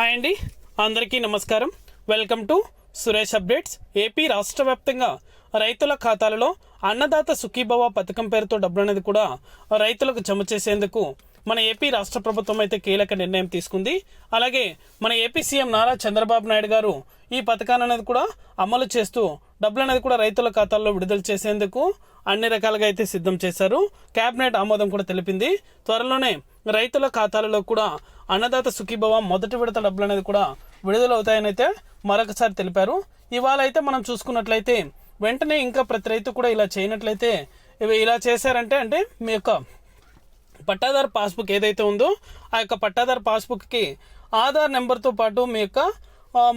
Hi అండి. అందరికీ నమస్కారం. Welcome to Suresh updates. AP రాష్ట్ర వ్యాప్తంగా రైతుల ఖాతాలలో అన్నదాత సుఖీభవ పథకం పేరుతో డబ్బులు అనేది కూడా రైతులకు జమ చేసేందుకు మన ఏపీ రాష్ట్ర ప్రభుత్వం అయితే కీలక నిర్ణయం తీసుకుంది. అలాగే మన ఏపీ సీఎం నారా చంద్రబాబు నాయుడు గారు ఈ పథకాన్ని అనేది కూడా అమలు చేస్తూ డబ్బులు అనేది కూడా రైతుల ఖాతాల్లో విడుదల చేసేందుకు అన్ని రకాలుగా అయితే సిద్ధం చేశారు. కేబినెట్ ఆమోదం కూడా తెలిపింది. త్వరలోనే రైతుల ఖాతాలలో కూడా అన్నదాత సుఖీభవ మొదటి విడత డబ్బులు అనేది కూడా విడుదలవుతాయని అయితే మరొకసారి తెలిపారు. ఇవాళ అయితే మనం చూసుకున్నట్లయితే వెంటనే ఇంకా ప్రతి రైతు కూడా ఇలా చేయనట్లయితే ఇవి ఇలా చేశారంటే అంటే మీ యొక్క పట్టాదారు పాస్బుక్ ఏదైతే ఉందో ఆ యొక్క పట్టాదారు పాస్బుక్కి ఆధార్ నెంబర్తో పాటు మీ యొక్క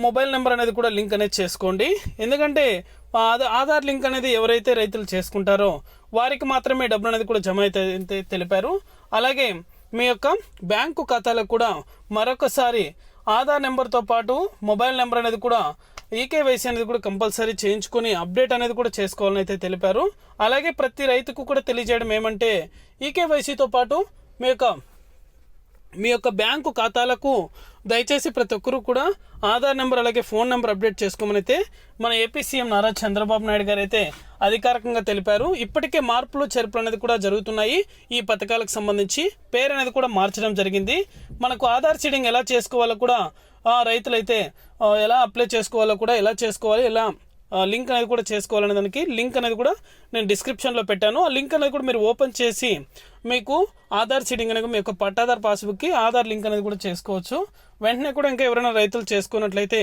మొబైల్ నెంబర్ అనేది కూడా లింక్ అనేది చేసుకోండి. ఎందుకంటే ఆధార్ లింక్ అనేది ఎవరైతే రైతులు చేసుకుంటారో వారికి మాత్రమే డబ్బులు అనేది కూడా జమ అయితే తెలిపారు. అలాగే మీ యొక్క బ్యాంకు ఖాతాలకు కూడా మరొకసారి ఆధార్ నెంబర్తో పాటు మొబైల్ నెంబర్ అనేది కూడా ఈకేవైసీ అనేది కూడా కంపల్సరీ చేయించుకొని అప్డేట్ అనేది కూడా చేసుకోవాలని అయితే తెలిపారు. అలాగే ప్రతి రైతుకు కూడా తెలియజేయడం ఏమంటే ఈకేవైసీతో పాటు మీ యొక్క మీ యొక్క బ్యాంకు ఖాతాలకు దయచేసి ప్రతి ఒక్కరూ కూడా ఆధార్ నెంబర్ అలాగే ఫోన్ నెంబర్ అప్డేట్ చేసుకోమనైతే మన ఏపీ సీఎం నారా చంద్రబాబు నాయుడు గారు అయితే అధికారికంగా తెలిపారు. ఇప్పటికే మార్పులు చేర్పులు అనేది కూడా జరుగుతున్నాయి. ఈ పథకాలకు సంబంధించి పేరు అనేది కూడా మార్చడం జరిగింది. మనకు ఆధార్ సీడింగ్ ఎలా చేసుకోవాలో కూడా రైతులైతే ఎలా అప్లై చేసుకోవాలో కూడా ఎలా చేసుకోవాలి ఎలా లింక్ అనేది కూడా చేసుకోవాలనే దానికి లింక్ అనేది కూడా నేను డిస్క్రిప్షన్లో పెట్టాను. ఆ లింక్ అనేది కూడా మీరు ఓపెన్ చేసి మీకు ఆధార్ సీడింగ్ అనేది మీ యొక్క పట్టాదార్ పాస్బుక్కి ఆధార్ లింక్ అనేది కూడా చేసుకోవచ్చు. వెంటనే కూడా ఇంకా ఎవరైనా రైతులు చేసుకున్నట్లయితే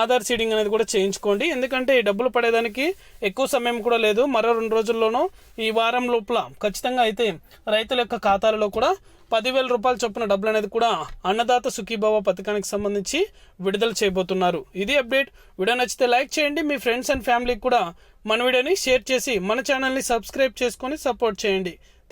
ఆధార్ సీడింగ్ అనేది కూడా చేయించుకోండి. ఎందుకంటే ఈ డబ్బులు పడేదానికి ఎక్కువ సమయం కూడా లేదు. మరో రెండు రోజుల్లోనూ ఈ వారం లోపల ఖచ్చితంగా అయితే రైతుల యొక్క ఖాతాలలో కూడా పదివేల రూపాయలు చొప్పున డబ్బులు అనేది కూడా అన్నదాత సుఖీభావ పథకానికి సంబంధించి విడుదల చేయబోతున్నారు. ఇది అప్డేట్. వీడియో నచ్చితే లైక్ చేయండి. మీ ఫ్రెండ్స్ అండ్ ఫ్యామిలీకి కూడా మన వీడియోని షేర్ చేసి మన ఛానల్ని సబ్స్క్రైబ్ చేసుకొని సపోర్ట్ చేయండి.